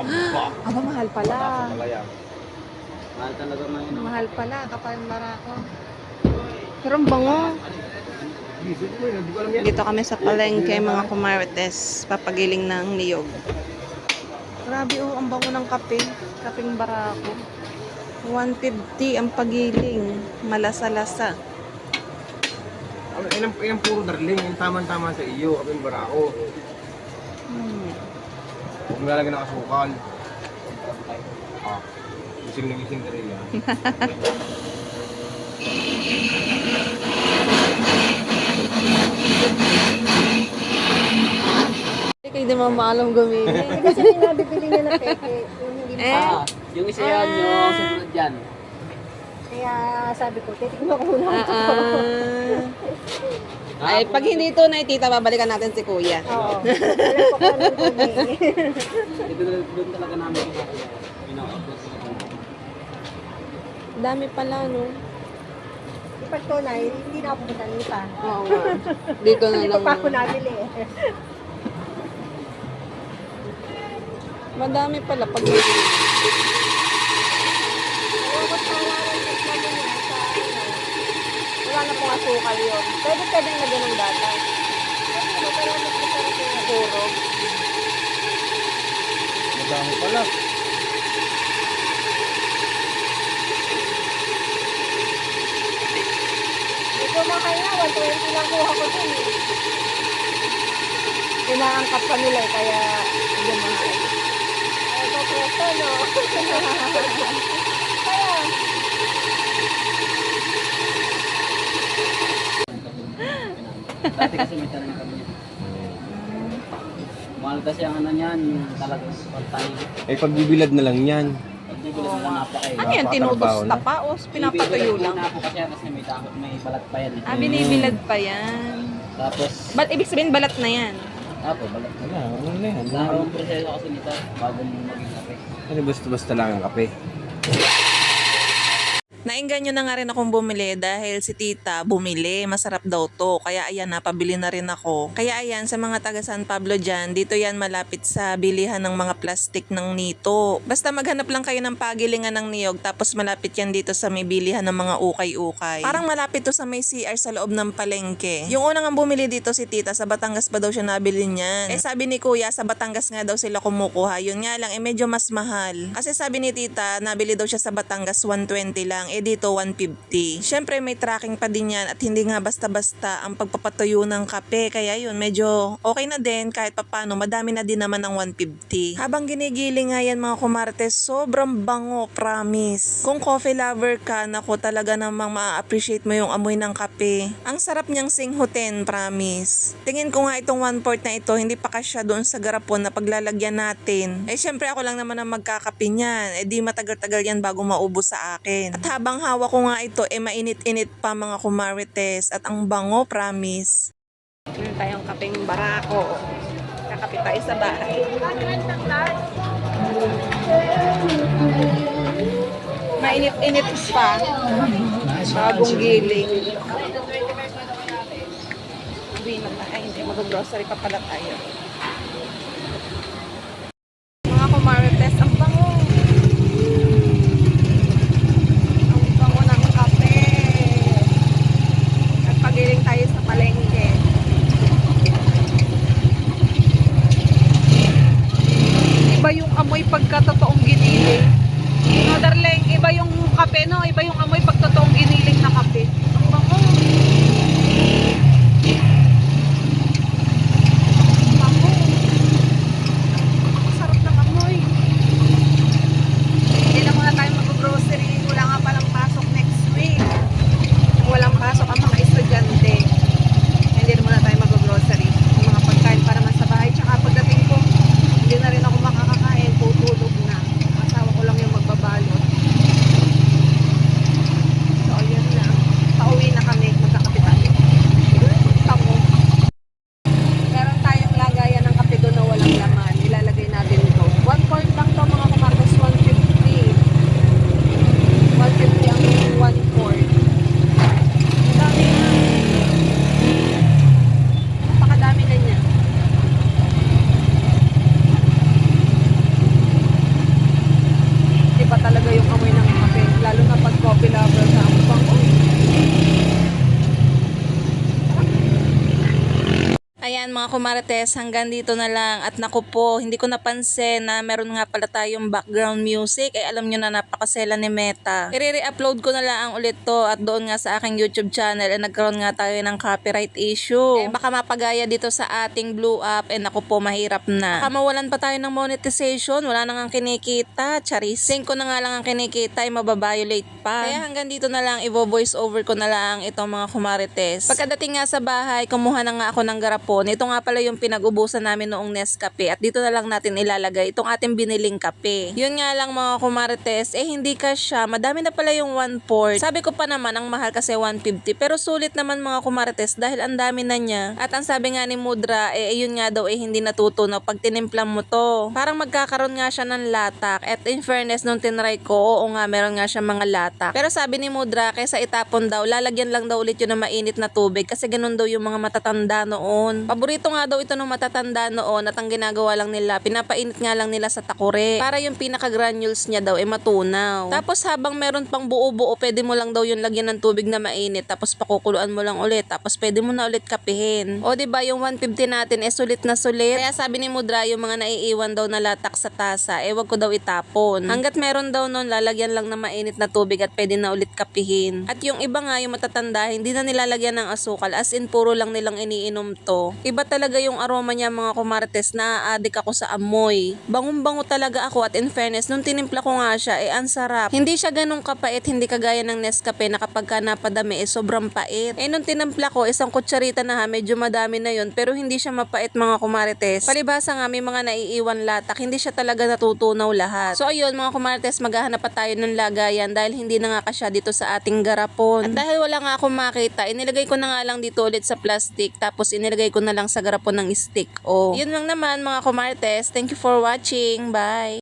Aba, mahal pala. Mahal talaga mga ino. Mahal pala kapag marako. Pero ang bango. Yun. Dito kami sa palengke mga kumarites, papagiling ng niyog. Grabe oh, ang bango ng kape. Kapeng barako. 150 ang pagiling. Malasa-lasa. Yan ang, puro darling, yung tama-tama sa iyo, abing barako. Hmm. Huwag mo lalagyan ng asukal. Ah, gising na gising ka rin yan. Hindi kayo di mamaalam gumili. Kasi pinabibili niya na peke. Yung hindi eh, Ah, yung isa yan, yung sumunod dyan. Kaya sabi ko, titignan ko muna. ah, ah. Ay, pag hindi ito na tita, babalikan natin si kuya. Oo. Alam ko kung anong tubig. Ito doon talaga namin lang. Dami pala, no? Pag tunay, hindi na ako pumunta nita. Oo nga. Dito na Hindi lang. ko pa ako nabili eh. Madami pala pag Ayoko sa waran sa plano niya sa ano. Wala na pong asukal yun. Pwede pwede na ganun data. Ano, naturo. Madami pala. Ito mahal na, 120 lang kuha ko eh. Inaangkat pa nila eh, kaya hindi mahal. Ito preto, no? Dati kasi may tanong kami. Mahal kasi ang ano niyan, talagang pantay. Eh, pagbibilad na lang yan. Pag bibili mo lang napakay. Ano yan, tinutos na. na pa o pinapatuyo lang? na ako kasi kasi may takot, may balat pa yan. eh. Ah, binibilad pa yan. Tapos, Ba't ibig sabihin balat na yan? apo, balat. Wala, ano na yan? Laro ang proseso kasi nito bago mo maging kape. Ano basta-basta lang ang kape. Nainggan na nga rin akong bumili dahil si tita bumili. Masarap daw to. Kaya ayan, napabili na rin ako. Kaya ayan, sa mga taga San Pablo dyan, dito yan malapit sa bilihan ng mga plastic ng nito. Basta maghanap lang kayo ng pagilingan ng niyog tapos malapit yan dito sa may bilihan ng mga ukay-ukay. Parang malapit to sa may CR sa loob ng palengke. Yung unang ang bumili dito si tita, sa Batangas pa daw siya nabili niyan. Eh sabi ni kuya, sa Batangas nga daw sila kumukuha. Yun nga lang, eh medyo mas mahal. Kasi sabi ni tita, nabili daw siya sa Batangas 120 lang, eh dito 150. Syempre may tracking pa din yan at hindi nga basta-basta ang pagpapatuyo ng kape. Kaya yun, medyo okay na din kahit papano, madami na din naman ng 150. Habang ginigiling nga yan mga kumartes, sobrang bango, promise. Kung coffee lover ka, naku talaga namang ma-appreciate mo yung amoy ng kape. Ang sarap niyang singhutin, promise. Tingin ko nga itong one port na ito, hindi pa kasya doon sa garapon na paglalagyan natin. Eh syempre ako lang naman ang magkakape niyan. Eh di matagal-tagal yan bago maubos sa akin. At habang hawak ko nga ito, eh mainit-init pa mga kumarites. At ang bango, promise. Meron tayong kapeng barako. Kakape tayo sa bahay. Mainit-init pa. Bagong giling. Uwi na tayo. Mag-grocery pa pala tayo. Mga kumarites, ang bango. Ang bango ng kape. At pagiling tayo sa palengke. Iba yung amoy pagka totoong giniling. No, darling, iba yung kape, no? Iba yung amoy pag totoong giniling na kape. Ang bango. Ang bango. Ang sarap ng amoy. Hindi na muna tayo mag-grocery. Wala nga palang pasok next week. Kung walang pasok ang mga estudyante, hindi na muna tayo mag-grocery. Yung mga pagkain para man sa bahay. Tsaka pagdating ko, hindi na rin ako makakakain. Tutulog na. Asawa ko lang yung magbabalot. So, ayun mga kumarites, hanggang dito na lang. At naku po, hindi ko napansin na meron nga pala tayong background music. Eh alam nyo na napakasela ni Meta. I-re-upload ko na lang ulit to at doon nga sa aking YouTube channel eh nagkaroon nga tayo ng copyright issue. Eh baka mapagaya dito sa ating blue up eh naku po mahirap na. Baka mawalan pa tayo ng monetization, wala nang ang kinikita. Charis. 5 ko na nga lang ang kinikita ay mababiolate pa. Kaya hanggang dito na lang i-voice over ko na lang itong mga kumarites. Pagkadating nga sa bahay, kumuha na nga ako ng garapon. Ito nga pala yung pinag-ubusan namin noong Nescafe at dito na lang natin ilalagay itong ating biniling kape. Yun nga lang mga kumarites, eh hindi ka siya. Madami na pala yung 1 port. Sabi ko pa naman, ang mahal kasi 150. Pero sulit naman mga kumarites dahil ang dami na niya. At ang sabi nga ni Mudra, eh yun nga daw eh hindi natutunaw pag tinimpla mo to. Parang magkakaroon nga siya ng latak. At in fairness, nung tinry ko, oo nga, meron nga siya mga latak. Pero sabi ni Mudra, kaysa itapon daw, lalagyan lang daw ulit yun ng mainit na tubig kasi ganun daw yung mga matatanda noon. Paborito nga daw ito ng matatanda noon at ang ginagawa lang nila, pinapainit nga lang nila sa takure para yung pinaka-granules niya daw ay matunaw. Tapos habang meron pang buo-buo, pwede mo lang daw yung lagyan ng tubig na mainit tapos pakukuluan mo lang ulit tapos pwede mo na ulit kapihin. O ba yung 150 natin eh sulit na sulit. Kaya sabi ni Mudra yung mga naiiwan daw na latak sa tasa, eh wag ko daw itapon. Hanggat meron daw nun, lalagyan lang ng mainit na tubig at pwede na ulit kapihin. At yung iba nga, yung matatanda, hindi na nilalagyan ng asukal as in puro lang nilang iniinom to. Iba talaga yung aroma niya mga kumartes na adik ako sa amoy. Bangong-bango talaga ako at in fairness, nung tinimpla ko nga siya, eh ang sarap. Hindi siya ganong kapait, hindi kagaya ng Nescafe na kapag ka napadami, eh sobrang pait. Eh nung tinimpla ko, isang kutsarita na ha, medyo madami na yun, pero hindi siya mapait mga kumarites. Palibasa nga, may mga naiiwan latak, hindi siya talaga natutunaw lahat. So ayun mga kumarites, maghahanap pa tayo ng lagayan dahil hindi na nga kasya dito sa ating garapon. At dahil wala nga akong makita, inilagay ko na nga lang dito ulit sa plastic, tapos inilagay ko na lang sa garapon ng stick. Oh, yun lang naman mga kumarites. Thank you for watching. Bye!